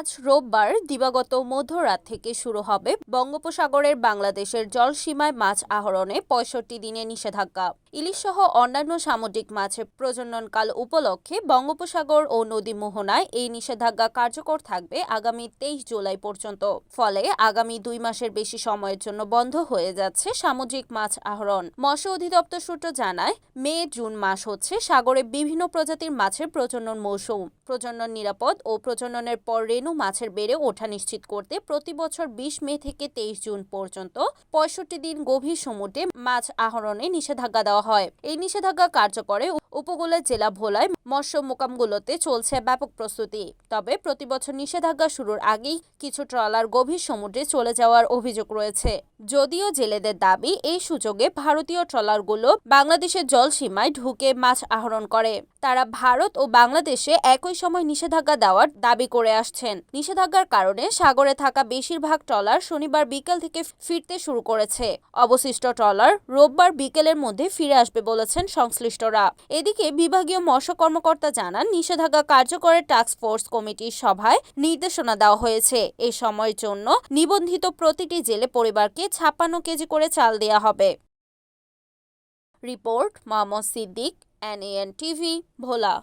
আজ রোববার দিবাগত মধ্যরাত থেকে শুরু হবে বঙ্গোপসাগরের বাংলাদেশের জলসীমায় মাছ আহরণে পঁয়ষট্টি দিনে নিষেধাজ্ঞা। ইলিশ সহ অন্যান্য সামুদ্রিক মাছের প্রজননকাল উপলক্ষে বঙ্গোপসাগর ও নদী মোহনায় এই নিষেধাজ্ঞা কার্যকর থাকবে আগামী তেইশ জুলাই পর্যন্ত। ফলে আগামী দুই মাসের বেশি সময়ের জন্য বন্ধ হয়ে যাচ্ছে সামুদ্রিক মাছ আহরণ। মৎস্য অধিদপ্তর সূত্র জানায়, মে জুন মাস হচ্ছে সাগরে বিভিন্ন প্রজাতির মাছের প্রজনন মৌসুম। প্রজনন নিরাপদ ও প্রজননের পর রেণু মাছের বেড়ে ওঠা নিশ্চিত করতে প্রতি বছর বিশ মে থেকে তেইশ জুন পর্যন্ত পঁয়ষট্টি দিন গভীর সমুদ্রে মাছ আহরণে নিষেধাজ্ঞা দেওয়া হয়। এই নিষেধাজ্ঞা কার্যকরে উপকূলের জেলা ভোলায় মৎস্য মোকামগুলোতে চলছে ব্যাপক প্রস্তুতি। তবে প্রতি বছর নিষেধাজ্ঞা শুরুর আগেই কিছু ট্রলার গভীর সমুদ্রে চলে যাওয়ার অভিযোগ রয়েছে। যদিও জেলেদের দাবি, এই সুযোগে ভারতীয় ট্রলারগুলো বাংলাদেশের জলসীমায় ঢুকে মাছ আহরণ করে। তারা ভারত ও বাংলাদেশে একই সময় নিষেধাজ্ঞা দেওয়ার দাবি করে আসছেন। নিষেধাজ্ঞার কারণে সাগরে থাকা বেশিরভাগ ট্রলার শনিবার বিকেল থেকে ফিরতে শুরু করেছে। অবশিষ্ট ট্রলার রোববার বিকেলের মধ্যে ফিরে আসবে বলেছেন সংশ্লিষ্টরা। এদিকে বিভাগীয় মৎস্য কর্মকর্তা জানান, নিষেধাজ্ঞা কার্যকরের টাস্ক ফোর্স কমিটির সভায় নির্দেশনা দেওয়া হয়েছে। এ সময়ের জন্য নিবন্ধিত প্রতিটি জেলে পরিবারকে ছাপ্পান্ন কেজি করে চাল দেওয়া হবে। Report, Mohammad Siddique NAN TV Bhola.